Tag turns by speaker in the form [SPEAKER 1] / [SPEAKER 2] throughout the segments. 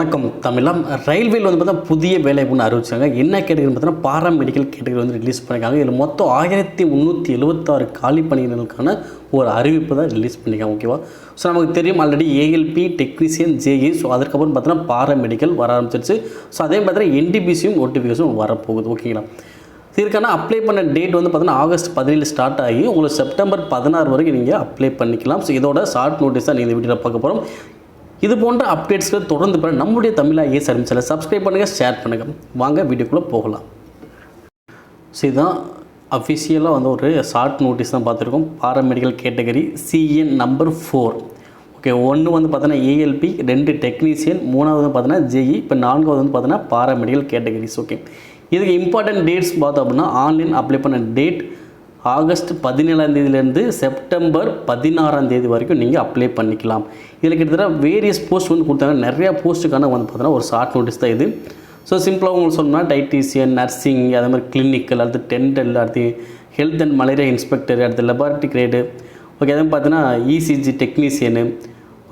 [SPEAKER 1] வணக்கம். தமிழம் ரயில்வேல வந்து பார்த்தா புதிய வேலை ஒன்று அறிவிச்சாங்க என்ன கேட்டகரி பார்த்தீங்கன்னா பாராமெடிக்கல் கேட்டகரி வந்து ரிலீஸ் பண்ணியிருக்காங்க இதில் மொத்தம் ஆயிரத்தி முந்நூற்றி எழுபத்தாறு காலி பணியினருக்கான ஒரு அறிவிப்பு தான் ரிலீஸ் பண்ணியிருக்காங்க ஓகேவா ஸோ நமக்கு தெரியும் already ALP technician JE so அதுக்கப்புறம் பார்த்தீங்கன்னா பாராமெடிக்கல் வர ஆரம்பிச்சிருச்சு. ஸோ அதே பார்த்தீங்கன்னா என்டிபிசியும் நோட்டிஃபிகேஷன் வரப்போகுது ஓகேங்களா இதற்கான அப்ளை பண்ண டேட் வந்து பார்த்தீங்கன்னா ஆகஸ்ட் பதினேழு ஸ்டார்ட் ஆகி உங்களுக்கு செப்டம்பர் பதினாறு வரைக்கும் நீங்கள் அப்ளை பண்ணிக்கலாம். ஸோ இதோட ஷார்ட் நோட்டீஸ் தான் நீங்கள் இந்த வீடியோவில் பார்க்க போகிறோம் இது போன்ற அப்டேட்ஸ்களை தொடர்ந்து பெற நம்முடைய தமிழா ஏ சர்மிச்சலை சப்ஸ்கிரைப் பண்ணுங்கள் ஷேர் பண்ணுங்கள் வாங்க வீடியோக்குள்ளே போகலாம். ஸோ இதுதான் அஃபிஷியலாக வந்து ஒரு ஷார்ட் நோட்டீஸ் தான் பார்த்துருக்கோம். Paramedical category CN number four okay ஒன்று வந்து பார்த்தோன்னா ஏஎல்பி ரெண்டு டெக்னீஷியன் மூணாவது வந்து பார்த்தோன்னா ஜேஇ இப்போ நான்காவது வந்து பார்த்தோன்னா பாராமெடிக்கல் கேட்டகரிஸ் ஓகே இதுக்கு இம்பார்ட்டன்ட் டேட்ஸ் பார்த்தோம் அப்படின்னா ஆன்லைன் அப்ளை பண்ண டேட் ஆகஸ்ட் பதினேழாம் தேதியிலேருந்து செப்டம்பர் பதினாறாம் தேதி வரைக்கும் நீங்கள் அப்ளை பண்ணிக்கலாம். இதில் கிட்டத்தட்ட வேரியஸ் போஸ்ட் வந்து கொடுத்தாங்க. நிறையா போஸ்ட்டுக்கான வந்து பார்த்தீங்கன்னா ஒரு ஷார்ட் நோட்டீஸ் தான் இது. ஸோ சிம்பிளாக உங்களுக்கு சொல்லணும்னா டைட்டீஷியன் நர்சிங் அதே மாதிரி கிளினிக்கல் அடுத்து டென்டல் அடுத்து ஹெல்த் அண்ட் மலேரியா இன்ஸ்பெக்டர் அடுத்து லெபார்ட்டரி கிரேடு ஓகே அதே பார்த்தீங்கன்னா ECG technician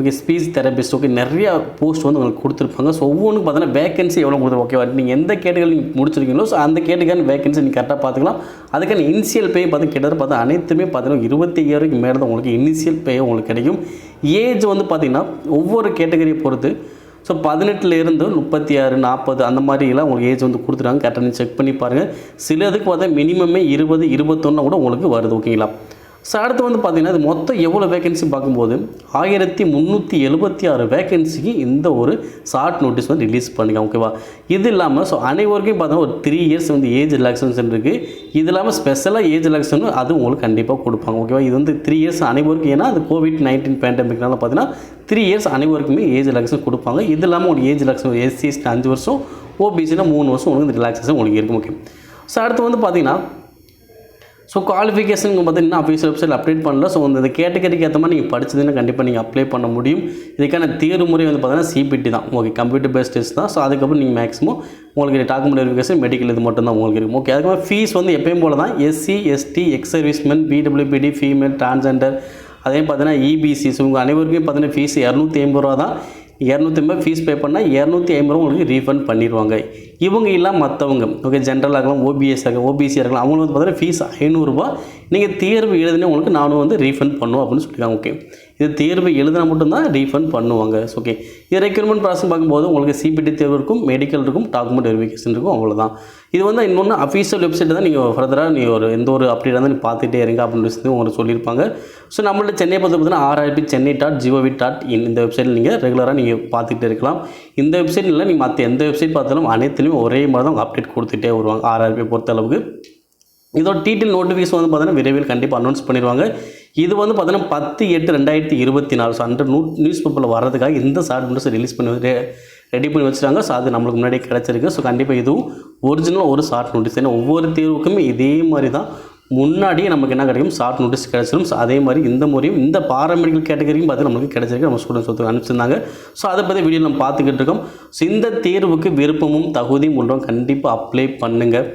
[SPEAKER 1] okay speech therapist okay நிறையா போஸ்ட் வந்து உங்களுக்கு கொடுத்துருப்பாங்க. ஸோ ஒவ்வொன்றும் பார்த்தீங்கன்னா வேகன்சி எவ்வளோ கொடுத்துருவோம் ஓகேவா நீங்கள் எந்த கேட்டகரி நீங்கள் முடிச்சிருக்கீங்களோ ஸோ அந்த கேட்டகரி வேகன்சி நீங்கள் கரெக்டாக பார்த்துக்கலாம். அதுக்கான இனிஷியல் பே பார்த்து கிட்டத்தட்ட பார்த்தா அனைத்துமே பார்த்தீங்கன்னா இருபத்தி ஐயாயிரம் மேலே தான் உங்களுக்கு இனிஷியல் பே உங்களுக்கு கிடைக்கும். ஏஜ் வந்து பார்த்தீங்கன்னா ஒவ்வொரு கேட்டகரியை பொறுத்து ஸோ பதினெட்டுலேருந்து முப்பத்தி ஆறு நாற்பது அந்த மாதிரிலாம் உங்களுக்கு ஏஜ் வந்து கொடுத்துருக்காங்க. கரெக்டாக நீங்கள் செக் பண்ணி பாருங்கள் சிலதுக்கு பார்த்தா மினிமமே இருபது இருபத்தொன்னு கூட உங்களுக்கு வருது ஓகேங்களா ஸோ அடுத்து வந்து பார்த்தீங்கன்னா இது மொத்தம் எவ்வளோ வேகன்சி பார்க்கும்போது ஆயிரத்தி முந்நூற்றி எழுபத்தி ஆறு வேகன்சிக்கு இந்த ஒரு ஷார்ட் நோட்டீஸ் வந்து ரிலீஸ் பண்ணுங்க ஓகேவா இது இல்லாமல் ஸோ அனைவருக்கும் பார்த்தா ஒரு த்ரீ இயர்ஸ் வந்து ஏஜ் ரிலாக்ஸேஷன் இருக்குது இது இல்லாமல் ஸ்பெஷலாக ஏஜ் ரிலாக்ஸேஷன் அது உங்களுக்கு கண்டிப்பாக கொடுப்பாங்க ஓகேவா இது வந்து த்ரீ இயர்ஸ் அனைவருக்கும் ஏன்னா அது கோவிட் நைன்டீன் பேண்டமிக்னால பார்த்தீங்கன்னா த்ரீ இயர்ஸ் அனைவருக்குமே ஏஜ் ரிலாக்ஸேஷன் கொடுப்பாங்க. இது இல்லாமல் உங்களுக்கு ஏஜ் ரிலாக்ஸேஷன் எஸ்சிஎஸ்டி அஞ்சு வருஷம் ஓபிசினா மூணு வருஷம் உங்களுக்கு இந்த ரிலாக்ஸேஷன் உங்களுக்கு இருக்கும் ஓகே ஸோ அடுத்து வந்து பார்த்தீங்கன்னா ஸோ குவாலிஃபிகேஷன் பார்த்தீங்கன்னா அஃபீஷியல் வெப்சைட் அப்டேட் பண்ணல. ஸோ இந்த கேட்டகரிக்கு ஏற்ற மாதிரி நீங்கள் படிச்சதுன்னா கண்டிப்பாக நீங்கள் அப்ளை பண்ண முடியும். இதுக்கான தேர்வு முறை வந்து பார்த்தீங்கன்னா சிபிடி தான். ஓகே கம்ப்யூட்டர் பேஸ்ட் டெஸ்ட் தான். ஸோ அதுக்கப்புறம் நீங்கள் மேக்ஸிமம் உங்களுக்கு டாக்குமெண்ட் வெரிஃபிகேஷன் மெடிக்கல் இது மட்டும் தான் உங்களுக்கு இருக்கும். ஓகே அதுக்கப்புறம் ஃபீஸ் வந்து எப்பயும் போல தான். SC ST ex servicemen PWBD female transgender அதே பார்த்தீங்கன்னா இபிசி ஸோ உங்கள் அனைவருக்கும் பார்த்தீங்கன்னா ஃபீஸ் இரநூத்தி ஐம்பது ரூபா தான். இரநூத்தி ஐம்பது ஃபீஸ் பே பண்ணால் இரநூத்தி ஐம்பது ரூபா உங்களுக்கு ரீஃபண்ட் பண்ணிடுவாங்க இவங்க இல்லாமல் மற்றவங்க ஓகே ஜென்ரலாக இருக்கலாம் ஓபிஎஸ் ஆகலாம் ஓபிசியாக இருக்கலாம் அவங்களுக்கு வந்து பார்த்தீங்கன்னா ஃபீஸ் ஐநூறுரூபா நீங்கள் தேர்வு எழுதினா உங்களுக்கு நானும் வந்து ரீஃபண்ட் பண்ணுவோம் அப்படின்னு சொல்லியிருக்காங்க ஓகே இது தேர்வு எழுதினா மட்டும்தான் ரீஃபண்ட் பண்ணுவாங்க ஓகே இது ரெக்யூர்மெண்ட் ப்ராசஸ் பார்க்கும்போது உங்களுக்கு சிபிடி தேர்வு இருக்கும் மெடிக்கல் இருக்கும் டாக்குமெண்ட் வெரிஃபிகேஷன் இருக்கும் அவ்வளோதான் இது வந்து இன்னொன்று அஃபீஷியல் வெப்சைட் தான் நீங்கள் ஃபர்தராக நீங்கள் ஒரு எந்த ஒரு அப்டேட் இருந்தால் நீங்கள் பார்த்துட்டே இருங்க அப்படின்னு சொல்லி உங்களுக்கு சொல்லியிருப்பாங்க. ஸோ நம்மள்ட்ட சென்னை பொறுத்த பார்த்தீங்கன்னா RRB Chennai dot GOV dot in இந்த வெப்சைட்டில் நீங்கள் ரெகுலராக நீங்கள் பார்த்துக்கிட்டே இருக்கலாம். இந்த வெப்சைட் இல்லை நீங்கள் மற்ற எந்த வெப்சைட் பார்த்தாலும் அனைத்துலேயும் ஒரே மாதிரி தான் அப்டேட் கொடுத்துட்டே வருவாங்க ஆர்ஆர்பி பொறுத்த அளவுக்கு. இதோட டீட்டெயில் நோட்டிஃபிகேஷன் வந்து பார்த்தீங்கன்னா விரைவில் கண்டிப்பாக அனௌன்ஸ் பண்ணிடுவாங்க. இது வந்து பார்த்தீங்கன்னா பத்து எட்டு ரெண்டாயிரத்தி இருபத்தி நாலு. ஸோ அண்டர் நூ நியூஸ் பேப்பரில் வர்றதுக்காக இந்த ஷார்ட் நோட்ஸ் ரிலீஸ் பண்ணி ரெடி பண்ணி வச்சுட்டாங்க ஸோ அது நம்மளுக்கு முன்னாடியே கிடச்சிருக்கு. ஸோ கண்டிப்பாக இதுவும் ஒரிஜினல் ஒரு ஷார்ட் நோட்டீஸ் ஏன்னா ஒவ்வொரு தேர்வுக்குமே இதே மாதிரி தான் முன்னாடியே நமக்கு என்ன கிடைக்கும்? ஷார்ட் நோட்டீஸ் கிடச்சிடும் ஸோ அதே மாதிரி இந்த முறையும் இந்த பாராமெடிக்கல் கேட்டகரியும் பார்த்து நம்மளுக்கு கிடச்சிருக்கு. நம்ம ஸ்டூடெண்ட்ஸ் ஒருத்தர் அனுப்பிச்சிருந்தாங்க. ஸோ அதை பற்றி வீடியோ நம்ம பார்த்துக்கிட்டு இருக்கோம். ஸோ இந்த தேர்வுக்கு விருப்பமும் தகுதியும் உள்ளவங்க கண்டிப்பாக அப்ளை பண்ணுங்கள்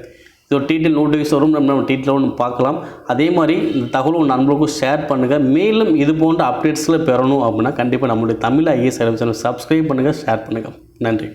[SPEAKER 1] இது ஒரு டீட்டெயில் நோட்டிஃபிகேஷன் வரும். நம்ம நம்ம டீட்டெயில் ஒன்று பார்க்கலாம். அதே மாதிரி இந்த தகவல் உங்கள் நண்பர்களுக்கும் ஷேர் பண்ணுங்கள் மேலும் இது போன்ற அப்டேட்ஸில் பெறணும் அப்படின்னா கண்டிப்பாக நம்மளுடைய தமிழ் ஐஏஎஸ் சர்வீஸ் சப்ஸ்கிரைப் பண்ணுங்கள் ஷேர் பண்ணுங்கள் நன்றி.